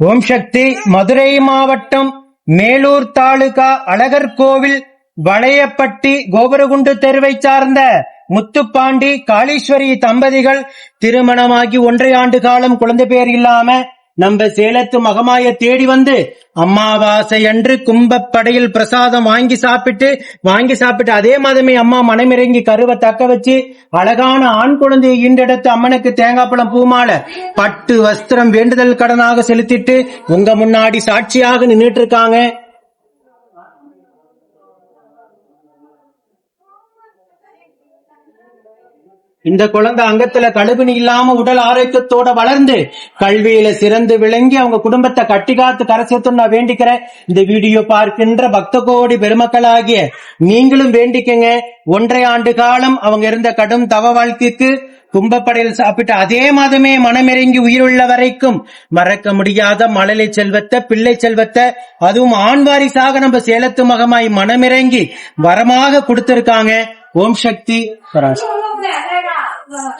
ஓம் சக்தி மதுரை மாவட்டம் மேலூர் தாலுகா அழகர் கோவில் வளையப்பட்டி கோபுரகுண்டு தெருவை சார்ந்த முத்துப்பாண்டி காளீஸ்வரி தம்பதிகள் திருமணமாகி ஒன்றை ஆண்டு காலம் குழந்தை பேர் இல்லாம நம்ம சேலத்து மகமாய தேடி வந்து அம்மாவாசை அன்று கும்பப்படையில் பிரசாதம் வாங்கி சாப்பிட்டு வாங்கி சாப்பிட்டு அதே மாதமே அம்மா மனமிறங்கி கருவை தக்க வச்சு அழகான ஆண் குழந்தையை ஈண்டெடுத்து அம்மனுக்கு தேங்காய் பழம் பூமாலை பட்டு வஸ்திரம் வேண்டுதல் கடனாக செலுத்திட்டு உங்க முன்னாடி சாட்சியாக நின்றுட்டு இருக்காங்க. இந்த குழந்தை அங்கத்துல கழுகுனி இல்லாம உடல் ஆரோக்கியத்தோட வளர்ந்து கல்வியில சிறந்து விளங்கி அவங்க குடும்பத்தை கட்டி காத்து கரை நான் வேண்டிக்கிறேன். இந்த வீடியோ பார்க்கின்ற பக்த கோடி பெருமக்களாகிய நீங்களும் வேண்டிக்கங்க. ஒன்றை ஆண்டு காலம் அவங்க இருந்த கடும் தவ வாழ்க்கைக்கு கும்பப்படையில் சாப்பிட்டு அதே மாதமே மனமிறங்கி உயிருள்ள வரைக்கும் மறக்க முடியாத மழலை செல்வத்தை பிள்ளை செல்வத்தை அதுவும் ஆண் வாரிசாக நம்ம சேலத்து மகமாய் மனமிறங்கி வரமாக கொடுத்திருக்காங்க. ஓம் சக்தி பராசக்தி the